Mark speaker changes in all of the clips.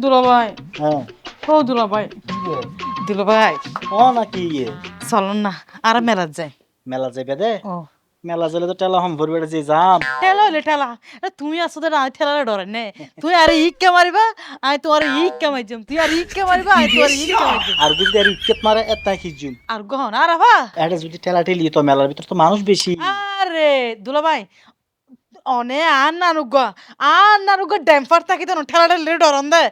Speaker 1: দুলাভাই।
Speaker 2: হ্যাঁ।
Speaker 1: ও দুলাভাই। দুলাভাই।
Speaker 2: ও নাকি ইয়ে?
Speaker 1: চলুন না আর যায়
Speaker 2: মেলা যাবে দে?
Speaker 1: ও।
Speaker 2: মেলা তো টেলা হম ভরবে যে যাম।
Speaker 1: ঠেলা হইলে ঠেলা। এ তুমি আসো তো আমি ঠেলারে ডরে নে। তুই আর ইকে মারিবা আমি তোমার ইকে মাইজম। তুই আর ইকে মারিবা আমি তোমার ইকে মাইজম।
Speaker 2: আর যদি আর ইকেত মারে এত খিজুম
Speaker 1: আর গহন আর আবা
Speaker 2: এটা যদি ঠেলা ঠেলি তো মেলার ভিতর তো মানুষ বেশি।
Speaker 1: আরে দুলাভাই অনে আর নানুগা আর নানুগা ড্যাম্পার থাকি তো ঠেলা ঠেলি ডরন দে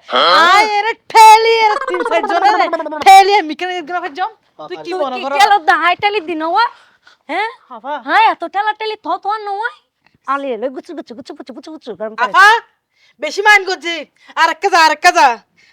Speaker 1: আই এরে ঠেলি এর তিন চার জনে ঠেলি মিকেন গ্রাফে জম? তুই কি মনে করো?
Speaker 3: কেলো দাহাই টালি দিনওয়া হ্যাঁ?
Speaker 1: আফা।
Speaker 3: হ্যাঁ এত টেলা টেলি থ থ নয় আলে এলে গুচু গুচু গুচু গুচু গুচু গুচু গরম করে।
Speaker 1: বেশি মাইন করছি আর একটা যা আর একটা যা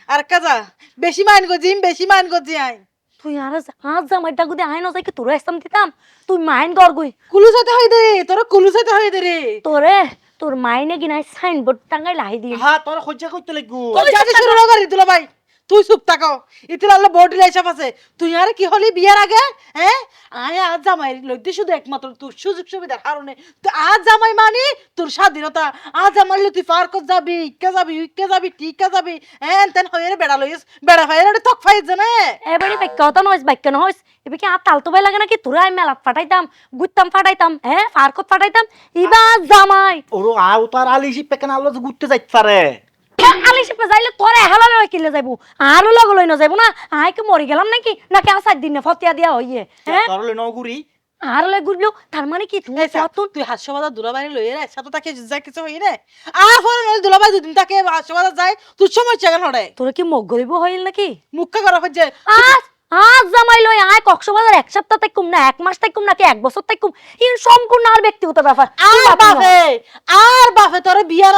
Speaker 1: আর একটা যা। বেশি মাইন করছি বেশি মাইন করছি আই
Speaker 3: তুই আর আজ জামাইটা দে আই না কি তোর আসতাম দিতাম তুই মাইন কর গই
Speaker 1: কুলু সাথে হই দে তোর কুলু সাথে হই দে রে
Speaker 3: তোরে তোর মাইনে কি নাই সাইনবোর্ড টাঙ্গাই লাই দি
Speaker 2: হ্যাঁ তোর খোঁজা করতে লাগু
Speaker 1: তুই যা শুরু লাগারি করি দুলা ভাই তুই চুপ থাকো। ইতিল আল্লাহ বডি লাইসাপ আছে। তুই আর কি হলি বিয়ার আগে? হ্যাঁ আয় আজ জামাই লইতে শুধু একমাত্র তোর সুযোগ সুবিধার কারণে। তুই আজ জামাই মানি তোর স্বাধীনতা। আজ জামাই তুই পার্কত যাবি ইকে যাবি উইকে যাবি টিকে যাবি। হ্যাঁ তেন হয়ে বেড়া লইস। বেড়া ফাই রে তক ফাই জানে।
Speaker 3: এবারে বাক্য হতা নইস বাক্য নহইস এবার কি আর তালতো বাই লাগে নাকি? তোরা আমি মেলাত ফাটাইতাম গুত্তাম ফাটাইতাম হ্যাঁ ফারকত ফাটাইতাম। ইবা জামাই।
Speaker 2: ওরো আও তার আলি সি পেকেন আলো ঘুরতে যাইতে পারে।
Speaker 3: আলি শিপে যাইলে তোরে হেলালে কিলে যাইবো? আরও লগ লই না যাইবো না? আই কি মরি গেলাম নাকি? নাকি আর চার দিনে ফতিয়া দিয়া হইয়ে হ্যাঁ
Speaker 2: তোর লই নগুরি
Speaker 3: আর লই ঘুরলো তার মানে কি তুমি
Speaker 1: তুই তুই হাস্যবাদা দুলাবাড়ি লইয়ে রে সাথে তাকে যা কিছু হই রে আর দুদিন তাকে যায় তুই
Speaker 3: তোর কি মগ গরিব হইল নাকি?
Speaker 1: মুখ্য করা হচ্ছে
Speaker 3: আজ জামাই লই আয় কক্সবাজার এক সপ্তাহ তাইকুম না এক মাস তাইকুম নাকি এক বছর তাইকুম ইন সম্পূর্ণ আর ব্যক্তিগত ব্যাপার। তুই
Speaker 1: আর
Speaker 3: বাপি না।
Speaker 1: আর বাপে তোরে বিয়া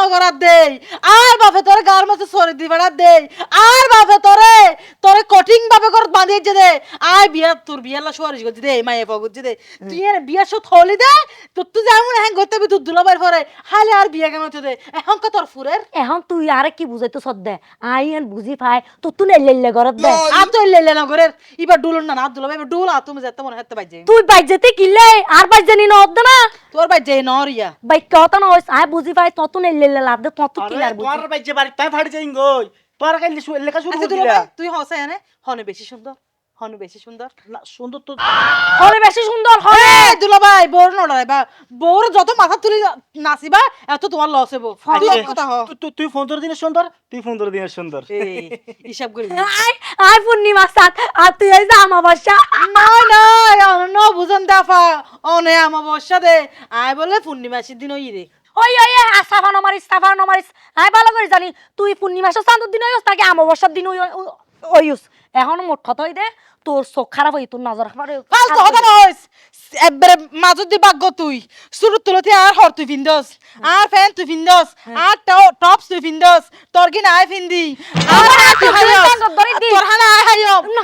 Speaker 1: দেই আর বাপে তোরে গার সরে দি দেই আর বাপে তোরে তোরে কঠিন ভাবে করে বাঁধিয়ে যে দে। আয় বিয়া তোর বিয়া লা সুয়ারিশ করছি দে মায়ে পগুছি দে। তুই এর বিয়া সব থলি দে তোর তুই যেমন হ্যাঁ করতে বি তুই দুলাবার পরে। হালে আর বিয়া কেন হচ্ছে দে? এখন কা তোর ফুরের?
Speaker 3: এখন তুই আরে কি বুঝাইতো সদ্দে আই এন বুঝি পাই তো তুই নেলে ঘরত দে
Speaker 1: আর তো লেলে নগরের এবার ডুলুন না না দুলাবাই এবার ডুল আর তুমি যেতে মনে হতে বাজে
Speaker 3: তুই বাইর যেতে কিলে আর বাইর নি না অদ্দ না?
Speaker 1: তোর বাজে নরিয়া
Speaker 3: বাইক কত না হইস? আই বুঝি পাই তত নেলে লাভ দে তত কি
Speaker 2: আর
Speaker 3: বুঝি।
Speaker 2: তোর বাইজে বাড়ি তাই ফাড়ি যাইং গই তোর কাইলে লেখা শুরু
Speaker 1: আচ্ছা
Speaker 2: করে
Speaker 1: দুলাভাই
Speaker 2: দিলা
Speaker 1: তুই হসে না হনে বেশি সুন্দর। হনে বেশি সুন্দর?
Speaker 2: না সুন্দর তো
Speaker 3: হরে বেশি সুন্দর হরে
Speaker 1: এই দুলাভাই বউর নড়াই বা বউর যত মাথা তুলি নাচিবা এত তোমার লস হব তুই
Speaker 2: পনেরো দিনের সুন্দর? তুই পনেরো দিনের সুন্দর।
Speaker 1: হিসাব করি
Speaker 3: আয় পূর্ণিমা সাত আর তুই এই যে আমাবস্যা।
Speaker 1: নয় নয় অন বুঝন দাফা। অনে আমার বর্ষা দে। আয় বলে পূর্ণিমাসির দিন ওই রে।
Speaker 3: ওই ওই ওই, আস্তাফা নমারিস সাফা নমারিস। আয় ভালো করে জানি তুই পূর্ণিমাসের চাঁদের দিন হইস তাকে আমাবস্যার দিন ওইস এখন মোট কথা দে তোর চোখ খারাপ হই তোর নজর খারাপ
Speaker 1: ফালতু একবারে মাজত দি বাগ্য তুই। শুরু তুলতে আর হর তুই ফিন্দস। আর ফ্যান তুই ফিন্দস। আর টপস তুই ফিন্দস। তোর কি নাই ফিন্দি? আর তুই হাইয়স। তোর হানা হাইয়ম
Speaker 3: না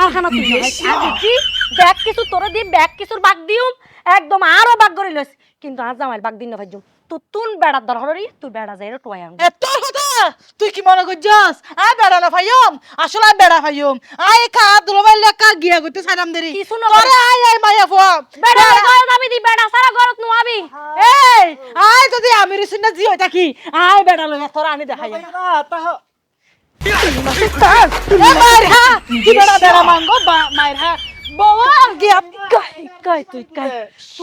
Speaker 3: আর খানা তুই দেখছি ব্যাগ কিছু তোরে দি ব্যাগ কিছুর বাগ দিউম। একদম আরও বাগ করে লইস। কিন্তু আজ আমার বাগ দিন না ভাইজুম তো তুন বেড়ার দর তুই বেড়া যাই টুয়াই আন
Speaker 1: তোর কথা? তুই কি মনে করছস? আয় বেড়া না ভাইয়ম আসলে বেড়া ভাইয়ম আয় খা দুলবাই লেখা গিয়া গইতে সারাম দেরি।
Speaker 3: কিছু না
Speaker 1: তোরে আয় আয় মাইয়া ফুয়া।
Speaker 3: বেড়া ঘরে যাবি দি বেড়া সারা ঘরত নুয়াবি
Speaker 1: এই আয় যদি আমি রিসিন না জি হই থাকি আয় বেড়া লইয়া তোরা আনি দেখাই।
Speaker 2: না তাহ
Speaker 1: এ মাইর হা বেড়া বেড়া মাঙ্গো বা- মাইর হা বাবা! গিয়া
Speaker 3: কাই কাই তুই কাই?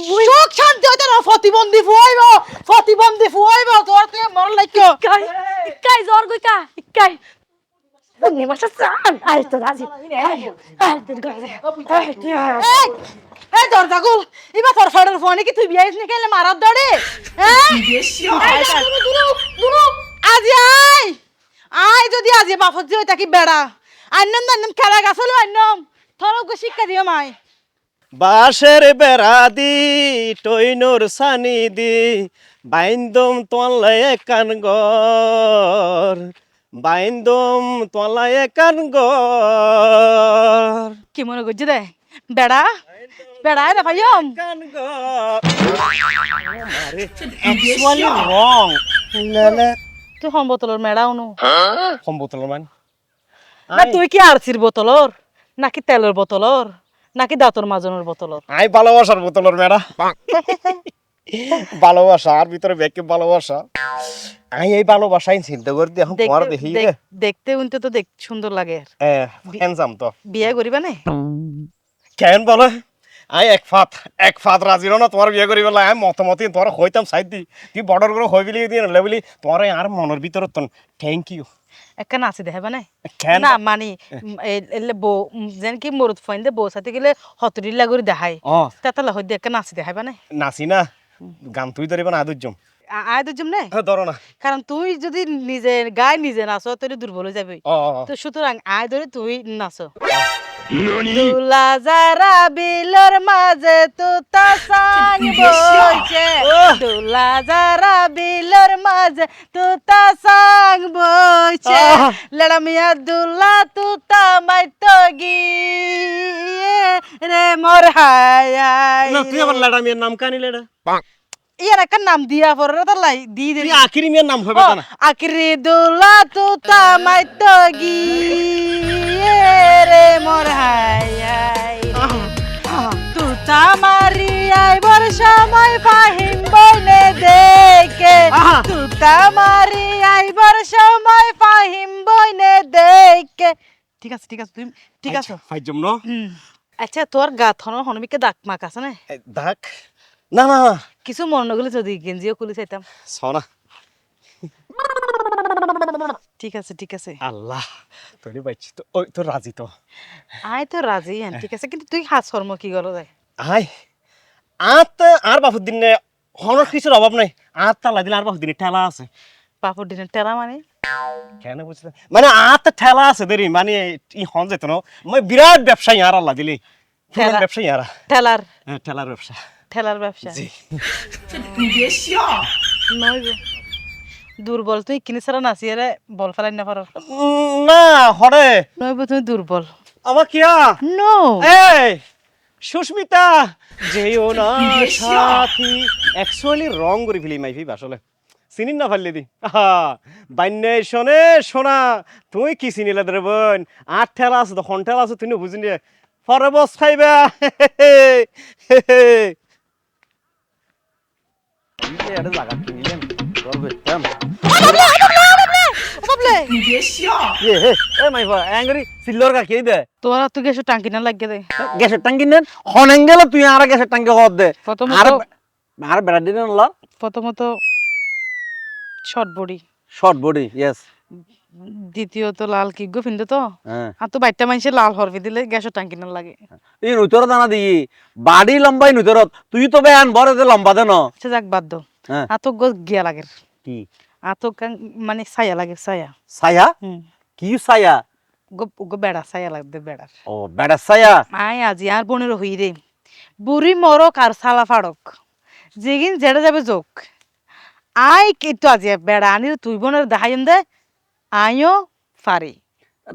Speaker 1: তুই সুখ শান্তি হইতে না প্রতিবন্ধী ফুয়াইব প্রতিবন্ধী ফুয়াইব তোর তুই মর লাইকো
Speaker 3: কাই কাই জোর গই কা? কাই? নি মাসা সান আই তো রাজি। আই আই তোর গায়ে আই তুই আয়।
Speaker 1: এই এই দরজা গুল ইবা তোর ফেডার ফোনে কি তুই বিয়াইস নি কেলে মারার দড়ে? এই দুরু দুরু দুরু আজি আই আই যদি আজি বাফত যে তাকি বেড়া। আন্নম দান্নম খেলা গাছলো আন্নম থরক শিক্ষা দিও মাই
Speaker 4: বাঁশের বেড়া দি টইনোর সানি দি বাইন্দম তোলায় কান গর বাইন্দম তোলায় কান গর।
Speaker 1: কি মনে করছে দে বেড়া? বেড়ায় না ভাইয়ম
Speaker 4: কান গর।
Speaker 2: অ্যাকচুয়ালি রং
Speaker 4: লালা
Speaker 1: তুই হম বোতলর মেড়া অনু
Speaker 4: কম বোতল মান?
Speaker 1: না তুই কি আরসির বোতলর? নাকি তেলের বোতলর? নাকি দাঁতর মাজনের বোতলর?
Speaker 4: আই ভালোবাসার বোতলর মেড়া
Speaker 5: ভালোবাসা আর ভিতরে ব্যাকে ভালোবাসা। আমি এই ভালোবাসাই চিন্তা করতে এখন তোমার দেখি।
Speaker 1: দেখতে উনতে তো দেখ সুন্দর লাগে।
Speaker 5: হ্যান্ডসাম তো।
Speaker 1: বিয়ে করিবা না?
Speaker 5: কেন বলে? আমি এক ফাত এক ফাত রাজি না তোমার বিয়ে করি বলে আমি মতামতি তোমার হইতাম সাইড দি তুই বর্ডার করে হই বিলি দিয়ে নলে বলি তোমার আর মনের ভিতরে তো থ্যাংক ইউ
Speaker 1: একটা নাচি দেখাবা না না মানে এলে বউ যেন কি মরুত ফাইন দে বউ সাথে গেলে হতরি লাগুরি দেখাই।
Speaker 5: ও
Speaker 1: তাতালে হইতে একটা নাচি দেখাবা না
Speaker 5: নাচি না। গান তুই ধরিব না আদুর্যম
Speaker 1: আ- আয় তো জমনে
Speaker 5: ধরো না।
Speaker 1: কারণ তুই যদি নিজে গায়ে নিজে নাচো তুই দুর্বল হয়ে যাবি। তো সুতরাং আয় ধরে তুই নাচো। দুলা যারা বিলর মাঝে তুতা সাং বইছে। দুলা যারা বিলর মাঝে তুতা সাং বইছে।
Speaker 5: আহ!
Speaker 1: লড়া মিয়া দুলা তুতা মাইতো গিয়ে রে মোর হায়
Speaker 5: না তুই আবার লাডা মেয়ের নাম কানি লেডা?
Speaker 1: ইয়ার একটা নাম দিয়া পরে তার লাই দি দে
Speaker 5: আখিরি মেয়ের নাম হবে তা না
Speaker 1: আখরি দুলা তুতা মাইতো গিয়ে রে তুতা মারি আইবর সময় ফাহিম বনে দেখে। ঠিক আছে ঠিক আছে তুমি ঠিক আছে?
Speaker 5: ফাইজম ন।
Speaker 1: আচ্ছা তোর গাত হন হনবিকে দাগ মাক আছে না?
Speaker 5: দাগ? না না
Speaker 1: কিছু মনে নগলে যদি গেঞ্জিও খুলে চাইতাম।
Speaker 5: সনা
Speaker 1: ঠিক আছে ঠিক আছে।
Speaker 5: আল্লাহ তোরে বাইছি তো। ওই তো রাজি তো।
Speaker 1: আয় তো রাজি হ্যাঁ ঠিক আছে কিন্তু তুই হাস কর্ম কি গলো যায়
Speaker 5: আই আত আর বাপুর দিনে হনর কিছুর অভাব নাই? আত তালা দিলে আর বাপুর দিনে ঠেলা আছে।
Speaker 1: পাপড় দিনের টেরা মানে?
Speaker 5: কেন বুঝলে? মানে আত ঠেলা আছে দেরি মানে ই হন যেত না। মানে বিরাট ব্যবসায়ী আর আল্লাহ দিলি।
Speaker 1: ঠেলা।
Speaker 5: ব্যবসায়ী আর।
Speaker 1: ঠেলার।
Speaker 5: হ্যাঁ, ঠেলার ব্যবসা।
Speaker 1: ঠেলার ব্যবসা।
Speaker 5: জি।
Speaker 1: নইব। দুর্বল তুই কিনে ছাড়া নাচিয়ে রে বল ফেলাই না পারো।
Speaker 5: না হরে।
Speaker 1: নইব তুমি দুর্বল।
Speaker 5: আমার কিয়া?
Speaker 1: নো
Speaker 5: এই! সুস্মিতা যেও না সাথী। অ্যাকচুয়ালি রং করে ফেলি মাইফি আসলে চিনি না পারলি দি। আহা বান্যে শোনে শোনা তুই কি চিনিলে দরে বোন আট ঠেলা আছে তো ঠেলা আছে তুই না বুঝিনি পরে বস খাইবা জায়গা কিনিলেন রল করতাম
Speaker 2: এ হে এ অ্যাঙ্গরি সিল্লর কা কে দে?
Speaker 1: তোরা গেছো টাঙ্কি না লাগিয়ে দে।
Speaker 2: গ্যাসের ট্যাঙ্কি নেন হনেঙ্গেল তুই আর গ্যাসের হদ দে। আর আর বেড়া দিন ল।
Speaker 1: প্রথমত short body
Speaker 2: short body yes
Speaker 1: দ্বিতীয়ত লাল কি গো ফিন্দে তো?
Speaker 2: হ্যাঁ।
Speaker 1: আর তো বাইটা মানুষের লাল হরফি দিলে গ্যাসও টাঙ্কি না লাগে।
Speaker 2: এই নুতর দানা দি। বাড়ি লম্বাই নুতরত তুই তো বেয়ান বড় লম্বা দে ন।
Speaker 1: সে যাক বাদ দো।
Speaker 2: হ্যাঁ।
Speaker 1: আর তো গিয়া লাগে।
Speaker 2: কি?
Speaker 1: আর মানে ছায়া লাগে ছায়া।
Speaker 2: ছায়া? কি ছায়া?
Speaker 1: গো বেড়া ছায়া লাগবে বেড়ার।
Speaker 2: ও বেড়া ছায়া?
Speaker 1: আয় আজি আর বোনের হই রে। বুড়ি মরক আর সালা ফাড়ক। যেগিন জেড়ে যাবে যোগ। আই কিন্তু আজি বেড়া আনি তুই বোনের দেখাইন দে আইও ফারি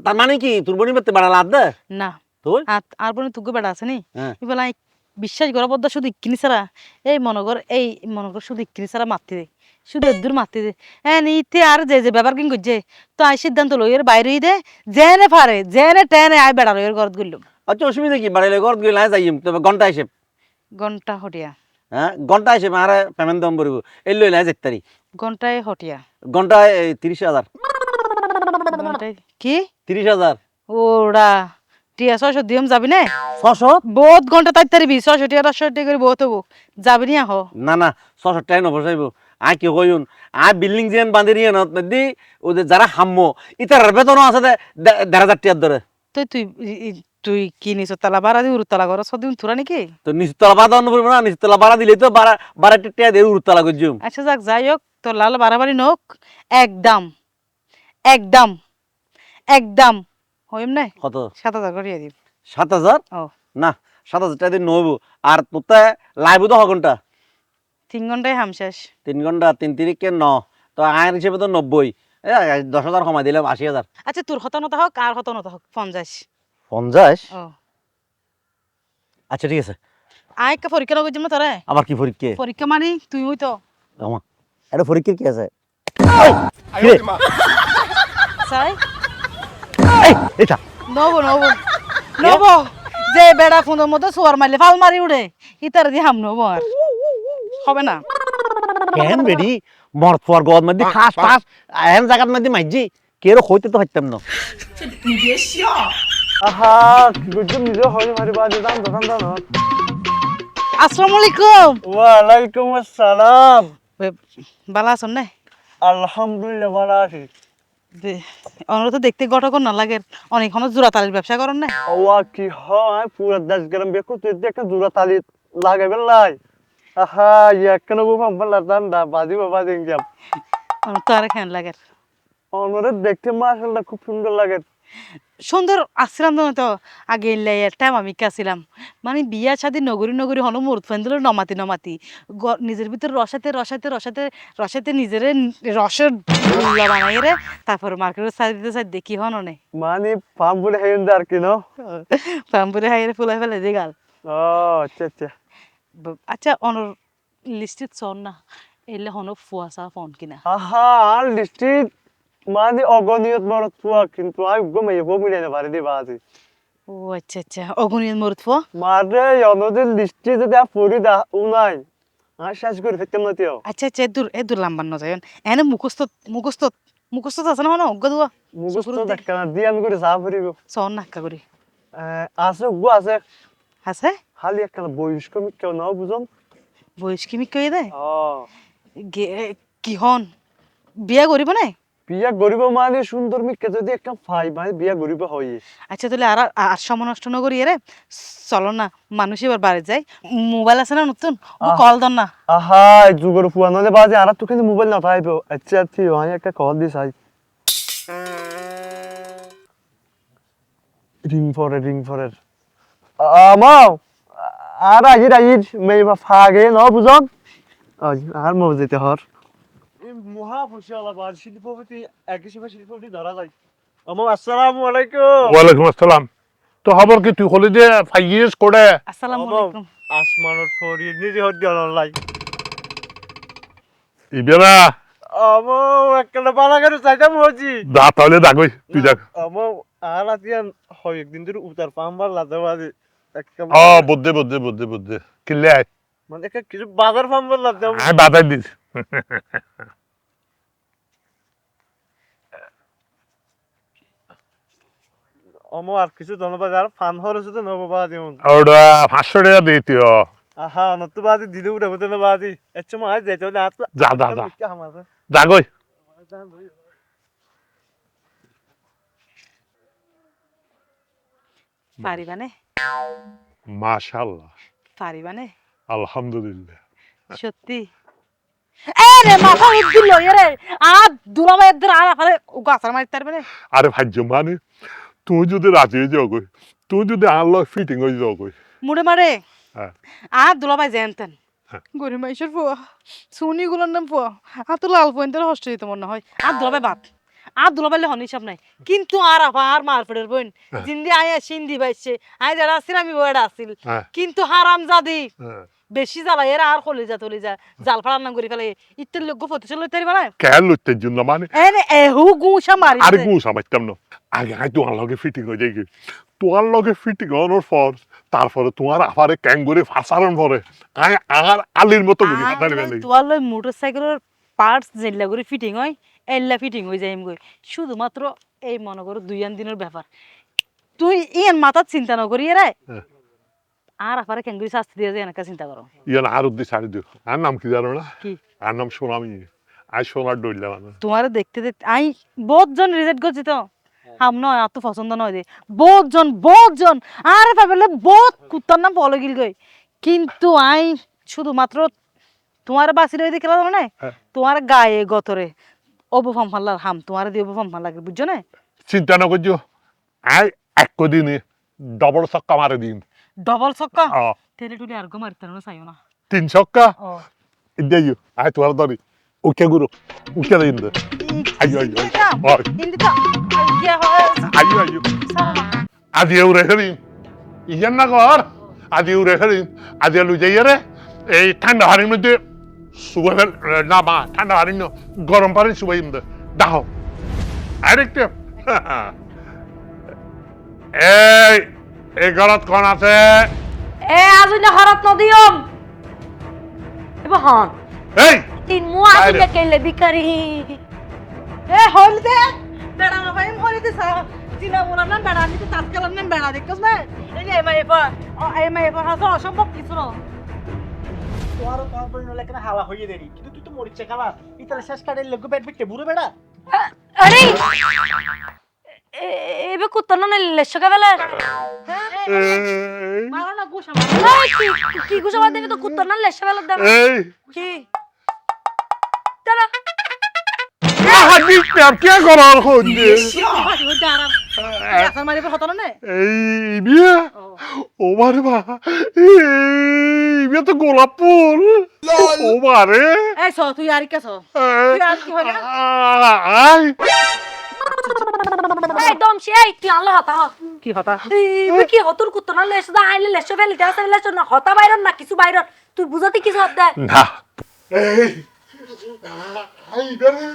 Speaker 2: তার মানে কি তোর বনি বেতে বেড়া লাদ দে?
Speaker 1: না।
Speaker 2: তুই
Speaker 1: আর- বোনের তুগো বেড়া আছে নি?
Speaker 2: হ্যাঁ।
Speaker 1: বিশ্বাস করা বদ্দা শুধু ইকিনি ছাড়া। এই মনগর এই মনগর শুধু ইকিনি ছাড়া মারতে দে। শুধু এদুর মাতি দে। হ্যাঁ নিতে আর যে যে ব্যাপার কিন করছে তো আই সিদ্ধান্ত লইয়ের বাইরে দে জেনে ফারে জেনে টেনে আই বেড়া লইয়ের ঘরত গেলাম
Speaker 2: আচ্ছা অসুবিধা কি? বাড়ি ঘর গিয়ে নাই যাইম তবে ঘণ্টা হিসেব।
Speaker 1: ঘণ্টা হটিয়া।
Speaker 2: হ্যাঁ ঘণ্টা হিসেব আর পেমেন্ট দম পড়ব। এই লই নাই যেতে তারি।
Speaker 1: ঘন্টায় হটিয়া।
Speaker 2: ঘন্টায় তিরিশ হাজার।
Speaker 1: কি?
Speaker 2: তিরিশ হাজার।
Speaker 1: ওরা টিয়া ছয়শো দিয়ম যাবি না?
Speaker 2: ছশো
Speaker 1: বহুত ঘণ্টা তাই তারিবি ছয়শো টিয়া পাঁচশো টিয়া করে বহুত হব। যাবি নি আহ?
Speaker 2: না না ছশো টাই নবসাইব আই কি কইন আই বিল্ডিং যেন বাঁধি দিয়ে নত দি ওদের যারা হাম্মো। ইতার বেতন আছে দেড় হাজার টিয়ার ধরে
Speaker 1: তুই তুই তুই কি নিছ তালা বাড়া দি উরুতলা ঘর সদিন তুরা নাকি?
Speaker 2: তো নিচতলা ভাড়া দেওয়ানো পড়বে না নিচতলা ভাড়া দিলেই তো বারা বারা টিয়া দিয়ে উত্তলা করছুম
Speaker 1: আচ্ছা যাক যাই হোক তোর লাল বাড়াবাড়ি নোক একদম একদম একদম হইম নাই?
Speaker 2: কত?
Speaker 1: সাত হাজার করিয়া দিম
Speaker 2: সাত হাজার
Speaker 1: ও
Speaker 2: না সাত হাজার টাকা দিয়ে নইব আর তোতে লাইব তো ঘণ্টা
Speaker 1: তিন ঘন্টায় হাম শেষ।
Speaker 2: তিন ঘণ্টা তিন তিরিখকে ন। তো আয়ের হিসেবে তো নব্বই। এ দশ হাজার কমাই দিলাম আশি হাজার।
Speaker 1: আচ্ছা তোর হতনতা হোক আর হতনতা হোক পঞ্চাশ।
Speaker 2: পঞ্চাশ? আচ্ছা ঠিক আছে।
Speaker 1: আয় একটা পরীক্ষা জন্য তোরে?
Speaker 2: আবার কি পরীক্ষা?
Speaker 1: পরীক্ষা মানে তুই হই তো।
Speaker 2: আমার। এটা পরীক্ষা কি আছে? এই, এটা
Speaker 1: নব নব। নব। যে বেড়া ফোনের মধ্যে সোয়ার মারলে ফাল মারি উড়ে ইতার দিয়ে হাম নব আর। হবে না।
Speaker 2: কেন বেডি? মরত পর গদ মধ্যে খাস ফাস এহেন জায়গার মধ্যে মাইজি কেরো হইতে তো হইতাম না।
Speaker 4: আহা কি করছ নিজে হয় মারি বাজে দাম দোকান দাম
Speaker 1: আসসালামু আলাইকুম
Speaker 4: ওয়ালাইকুম আসসালাম।
Speaker 1: ভালো আছেন না?
Speaker 4: আলহামদুলিল্লাহ ভালো আছি।
Speaker 1: অন্য দেখতে গঠকর না লাগে। অনেক জোড়া তালির ব্যবসা করেন না?
Speaker 4: ওয়া কি হয় পুরা দশ গ্রাম বেকু তুই একটা জোড়া তালি লাগাবেন লাই। বাবা দিন যাব
Speaker 1: অন্য তো আর খেয়াল লাগে
Speaker 4: অনরে দেখতে মাশাআল্লাহ খুব সুন্দর লাগে
Speaker 1: সুন্দর আসছিলাম তো আগে টাইম আমি কাছিলাম মানে বিয়া শাদি নগরী নগরী হলো মুরত ফেন্দিল নমাতি নমাতি নিজের ভিতর রসাতে রসাতে রসাতে রসাতে নিজের রসের বানাই রে তারপর মার্কেটের সাইড সাইড দেখি হন নে
Speaker 4: মানে পাম বলে হেন দার কি নো
Speaker 1: পাম্পুরে হাইরে ফুলাই ফেলে গাল
Speaker 4: ও আচ্ছা আচ্ছা
Speaker 1: আচ্ছা অনর লিস্টিত চন না এলে হন ফুয়াশা ফোন কিনা
Speaker 4: আহা আর লিস্টি মানে অগণিয়ত বড় তুয়া কিন্তু আই গমে বমিলে না পারে দি বাজি
Speaker 1: ও আচ্ছা আচ্ছা অগুনিয়ত মরত ফুয়া
Speaker 4: মারে অনদের লিস্টি যদি পড়ি দা উনাই আর শেষ করে ফেলতাম না তিও
Speaker 1: আচ্ছা আচ্ছা এদুর এদুর লাম্বার নজায় এনে মুখস্থ মুখস্থ মুখস্থ আছে না হন অজ্ঞ দুয়া
Speaker 4: মুখস্থ দেখা না দিয়ান করে যা ফুরিব
Speaker 1: চন নাক্কা করি
Speaker 4: আছে গো আছে
Speaker 1: আছে?
Speaker 4: খালি একটা বয়স্ক কেউ নাও বুঝম?
Speaker 1: বয়স কি মিক কই দেয়
Speaker 4: ও
Speaker 1: গে- কি হন? বিয়া করিব না?
Speaker 4: বিয়া গরিব মানে সুন্দর মিকে যদি একটা ফাই মানে বিয়া গরিব হয়।
Speaker 1: আচ্ছা তাহলে আর আর সময় নষ্ট ন করি রে চলো না মানুষ এবার বাড়ি যায় মোবাইল আছে না নতুন? ও
Speaker 4: আহ।
Speaker 1: কল দন না।
Speaker 4: আহা যুগর ফুয়া নলে বাজে আর তো কিন্তু মোবাইল না পাইবো আচ্ছা ঠিক হয় একটা কল দিস আই রিং ফরে রিং ফরে আমাও আর আহির আহির মেয়ে ফাগে ন বুঝম আর মো যেতে হর মহা ফুসিয়ালা বাজ শিল্পপতি একই সময় শিল্পপতি ধরা যায় আমা আসসালামু আলাইকুম
Speaker 6: তো খবর কি তুই হলি যে ফাইয়েস করে
Speaker 1: আসসালামু আলাইকুম
Speaker 4: আসমানত নিজে হদ গেল লাই
Speaker 6: ইবেনা
Speaker 4: আমা একটা
Speaker 6: যা তাহলে দাগই তুই দেখ
Speaker 4: আমা আর আতিয়ান হয় একদিন ধরে উতার পাম্বার লাদা
Speaker 6: ও বুদ্ধি বুদ্ধি বুদ্ধি বুদ্ধি। কিনলে আয়।
Speaker 4: মানে একটা কিছু বাজার পাম্বার লাদা
Speaker 6: আমি বাতাই দিস।
Speaker 4: আমা আর কিছু ধন্যবাদ আর ফান হরছে তো নব বাজি
Speaker 6: ওটা পাঁচশো টাকা দিই তুই
Speaker 4: আহা নতু বাজি দিলে উঠে হতে না বাজি এচ্ছ মা যাইতে হলে আর
Speaker 6: যা যা যা। দাগই
Speaker 1: পারিবানে?
Speaker 6: মাশাল্লাহ
Speaker 1: পারিবানে
Speaker 6: আলহামদুলিল্লাহ।
Speaker 1: সত্যি? মাথা উদ্দিল রে। আর এদের আর গাছার না।
Speaker 6: আরে মানে তুই যদি রাজি হয়ে যাও তুই যদি আনলক ফিটিং হয়ে যাও গই
Speaker 1: মুড়ে মারে?
Speaker 6: হ্যাঁ।
Speaker 1: আর দুলাভাই জানতেন
Speaker 6: হ্যাঁ।
Speaker 1: গরিব মাইশের ফুয়া সুনি গুলোর নাম ফুয়া। আর তো লাল পয়েন্টের হস্ট দিতে মনে হয়। আর দুলাভাই বাদ। আর দুলাভাই হন হিসাব নাই। কিন্তু আর আফা আর মারফেটের বোন।
Speaker 6: হ্যাঁ।
Speaker 1: জিন্দি আয় সিন্ধি বাইছে। আয় যারা আসছিল আমি বড় আসিল
Speaker 6: হ্যাঁ।
Speaker 1: কিন্তু হারাম জাদি।
Speaker 6: হ্যাঁ।
Speaker 1: বেশি জ্বালাই এরা আর কলি যা তলি যা জাল ফাড়ার নাম করে ফেলে। ইত্যাদি লোক ফতিছে লইতে পারবে না
Speaker 6: কেন লুটের জন্য? মানে
Speaker 1: এনে এহু গুছা মারি
Speaker 6: আরে গু সামাইতাম না। আগে আগে তোমার লগে ফিটিং হয়ে যাই তোমার লগে ফিটিং হওয়ার পর তারপরে তোমার আবার ক্যাঙ্গুরি ফাঁসারন পরে আয় আর আলির মতো
Speaker 1: তোয়ার লই মোটরসাইকেলের পার্টস যেগুলা করে ফিটিং হয় এল্লা ফিটিং হয়ে যায় এমগই শুধুমাত্র এই মনে করো দুই আন দিনের ব্যাপার। তুই ইয়ান মাথার চিন্তা না করি রে।
Speaker 6: হ্যাঁ।
Speaker 1: আর আপারে কেঙ্গুরি শাস্তি দিয়ে যায় এনেকা চিন্তা করো।
Speaker 6: ইয়ান আর উদ্দি দিও। আর নাম কি জানো না?
Speaker 1: কি?
Speaker 6: আর নাম সোনামি। আই সোনার ডইলা মানে
Speaker 1: তোমার দেখতে দেখতে আই বহুত জন রিজেক্ট করছি তো। হাম নয় আর তো পছন্দ নয় দে। বহুত জন বহুত জন আরে বহুত কুত্তার নাম পলে গিল গই। কিন্তু আই শুধুমাত্র তোমার বাসি রয়ে দেখে না?
Speaker 6: হ্যাঁ।
Speaker 1: তোমার গায়ে গতরে। অবু ফাম ফাল্লার হাম তোমার দিয়ে অবু ফাম ফাল্লার বুঝছ না?
Speaker 6: চিন্তা না করছ আই এক দিনে ডবল ছক্কা মারে দিন
Speaker 1: ডবল ছক্কা? তেলে টুলি আর গো মারতে না চাইও না।
Speaker 6: তিন ছক্কা?
Speaker 1: ও
Speaker 6: ইন্দিয়া আই তোমার ধরি উকে গুরু উকে দিন দে আইয়ো আইয়ো আইয়ো
Speaker 1: ইন্দিতা গিয়া হয়।
Speaker 6: আইয়ো আইয়ো
Speaker 1: সারা
Speaker 6: আজি উরে হেরিন ইয়েন না কর আজি উরে হেরিন আজি লু যাইয়ারে এই ঠান্ডা হারির মধ্যে সুবাই না মা ঠান্ডা হারিন না, গরম পানি সুবাই দাহ আরেকটা। এই এই ঘরত কোন আছে?
Speaker 3: এ আজুলে হরত নদিয়ম এবার হন।
Speaker 6: এই!
Speaker 3: তিন মুয়া
Speaker 6: বাইরে।
Speaker 3: দিকে কেলে বিকারি
Speaker 1: এ হলি দে। বেড়া না ভাই হলি দে সা চিনা মোরা না বেড়া আমি তো তাত কালাম না? বেড়া দেখছস না এই এমআই এফা এমআই এফা হাসা অসম্ভব কিছু না।
Speaker 7: তোর তোর বই নলে কেন হাওয়া হইয়ে দেরি? কিন্তু তুই তো মরিচ্ছে খাবার। ইতালে শেষ কাটে লোক বেট বিটে বুড়ো বেড়া।
Speaker 3: আরে! এবে কুত্তা না লেশকা বেলা
Speaker 6: এই,
Speaker 1: মারা না গুসা আমার।
Speaker 3: কি গুসা বাদ দেবে? তো কুত্তা না লেশকা বেলা দেবে। কি? দাঁড়া।
Speaker 6: কে করার এই বিয়ে বা এই বিয়ে তো গোলাপ ফুল
Speaker 1: এই স তুই আর কে স কি
Speaker 6: আই
Speaker 3: এই দমশি এই তুই আনলো হতা হ
Speaker 1: কি হতা
Speaker 3: এবে কি হতুর কুত্তা না দা আইলে ফেলি হতা বাইরন না কিছু বাইরন তুই বুঝাতে কিছু হত দে
Speaker 6: না এই আই বেরে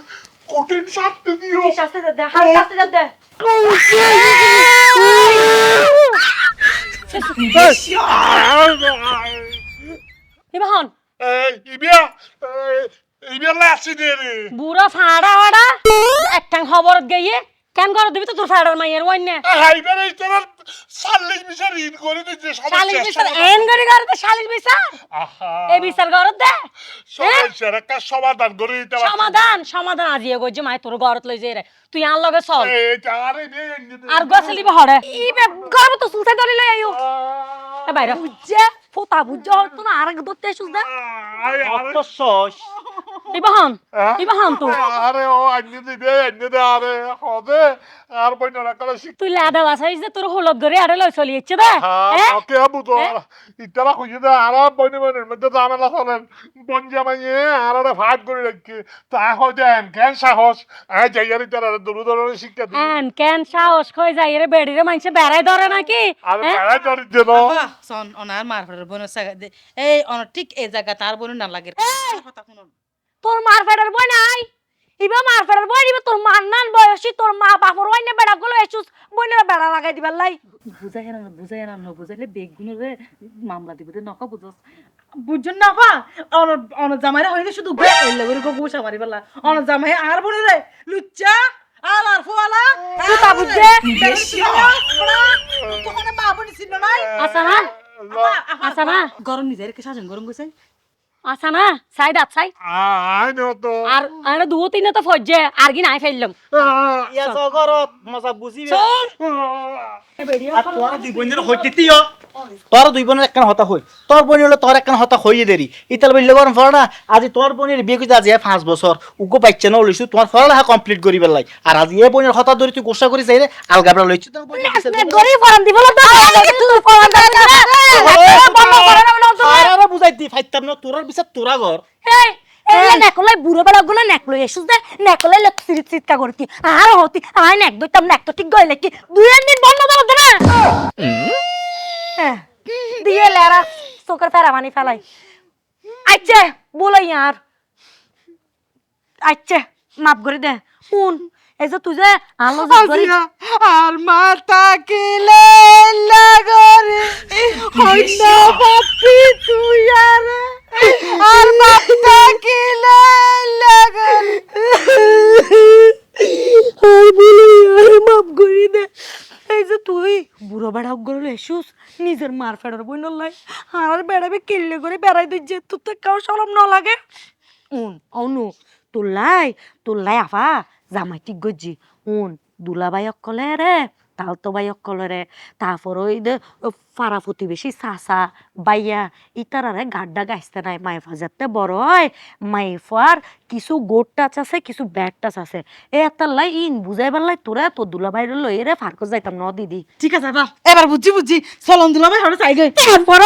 Speaker 6: কঠিন শাস্তি দিও।
Speaker 3: শাস্তি দে হাত শাস্তি দে দে। এবে হন
Speaker 6: এই ইবিয়া ইবিয়া লাসি দে
Speaker 3: বুড়া ফাড়া ওড়া একটা খবর গিয়ে কেন করে? দিবি তো তোর ফাড়ার মাইয়ের ওয়ান্নে
Speaker 6: হাই বেরে তোর সাল্লিশ বিচার ইন করে দিতে সমস্যা
Speaker 3: বিচার এন গরি করে দে শালিশ বিচার?
Speaker 6: আহা।
Speaker 3: এই বিচার করে দে
Speaker 6: সমস্যার একটা সমাধান করে দিতে
Speaker 3: সমাধান সমাধান আজিয়ে গো যে মাই তোর ঘরত লই যাই রে। তুই আন লগে চল।
Speaker 6: এই তারে নে
Speaker 3: আর গছলি হরে। ইবে গরম তো সুলতে ধরি লই আইও। এ বাইরে। বুঝছে? ফোতা বুঝছে হতো না আরেক দতে সুস দে
Speaker 7: অত সস
Speaker 3: ইবে হন ইবে হন তো।
Speaker 6: আরে ও আন্নি দিবে আন্নি দে আরে হবে। আর বই না করে শিখ
Speaker 3: তুই লাদা বাসাইস যে তোর হলদ ধরে আরে লই চলি ইচ্ছে দে
Speaker 6: হ্যাঁ ওকে আবু তো। ইতারা কইছে দে আর বই না মধ্যে ঝামেলা চলেন বঞ্জা মাইয়ে আর আরে ভাগ করে রাখি তা হয়তো এন কেন সাহস? আই যাইয়ারি তারা দূর দূর শিক্ষা দিই
Speaker 3: আন কেন সাহস? কই যাই রে বেড়ি রে মাইছে বেড়াই ধরে নাকি?
Speaker 6: আর
Speaker 3: হ্যাঁ?
Speaker 6: তারা ধরি দেন
Speaker 1: সন অনার মার ফের বোন এই অন ঠিক এই জায়গা তার বোন না লাগে। কথা শুনুন।
Speaker 3: তোর মার ফেডার বই নাই? ইবা মার ফেডার বই দিবে তোর মার নান বয়সী তোর মা বাপর ওই না বেড়া গুলো এসুস বইনের বেড়া লাগাই দিবার লাই।
Speaker 1: বুঝাই না বুঝাই না ন বুঝাইলে বেগগুলো রে মামলা দিবে নকা বুঝস। বুঝছেন না পা অন অন জামাইরা হইলে শুধু বে এলে করে গো গুছা মারি বলা অন জামাই আর বনে রে লুচ্চা আর ফোয়ালা
Speaker 3: সুতা বুঝছে
Speaker 1: তোখানে বনি ছিল নাই?
Speaker 3: আসা না আসা না
Speaker 1: গরম নিজের কে সাজন গরম গইছে
Speaker 3: আসা না সাইড সাইড
Speaker 6: আই নো তো
Speaker 3: আর আরে দু তিন তো ফজ্জে আর কি নাই ফেললাম
Speaker 7: ইয়া জগরত মজা বুঝিবে আর তোর দুই বোনের হইতে তিও তোর দুই বোনের একখান হতা হই তোর বোন হলো তোর একখান হতা হইয়ে দেরি ইতাল বললে গরম ফর না আজি তোর বোনের বিয়ে করতে আজি এ পাঁচ বছর উগো বাচ্চা না লইছু তোমার পড়ালেখা কমপ্লিট করি বেলাই আর আজি এ বোনের হতা ধরি তুই গোসা করি চাইরে আলগাবরা লইছু তোর বোনের
Speaker 3: গরি ফরান দিব তো তুই ফরান দাও না
Speaker 7: বুঝাই দি ফাইতাম না তোর বিচার তোরা ঘর
Speaker 3: নেকলাই বুড়ো বেলা গুলো নেকলো এসুস দে নেকলাই লক সিরিত সিটকা করতি আর হতি আই নেক দইতাম নেক তো ঠিক গইলে কি দুই দিন বন্ধ দাও দে না দিয়ে লেরা চোখের ফেরা মানি ফেলাই আচ্ছা বলাই আর আচ্ছা মাপ করে দে। শুন এই যে তুই যে আলো যে
Speaker 1: আর মাথা কিলে লাগরে হইনা বাপি তুই আর আর
Speaker 3: যে তুই, বুড়ো বেড়া গরলে এসুস নিজের মার ফেড়ার বই নলাই আর বেড়াবে কিল্লে করে বেড়াই দিচ্ছে তোর তো কাউ সরম ন লাগে। উন, অনু তোলাই তোলাই আফা, জামাই ঠিক গজ্জি উন দুলাবাই অকলে রে তাও তো বাই অকলরে তারপর ওই ফারা ফুটি প্রতিবেশী চাচা বাইয়া ইতারারে গাড্ডা গাইতে নাই মাইফা যাতে বড় হয় মাইফার কিছু গোট টাচ আছে কিছু ব্যাড টাচ আছে এ একটা লাই ইন বুঝাই পারলাই তোরা তোর দুলা বাইরে লই রে ফারকো যাইতাম ন দিদি
Speaker 1: ঠিক আছে বা এবার বুঝছি বুঝছি চলন দুলা ভাই হরে চাই গে
Speaker 3: তারপর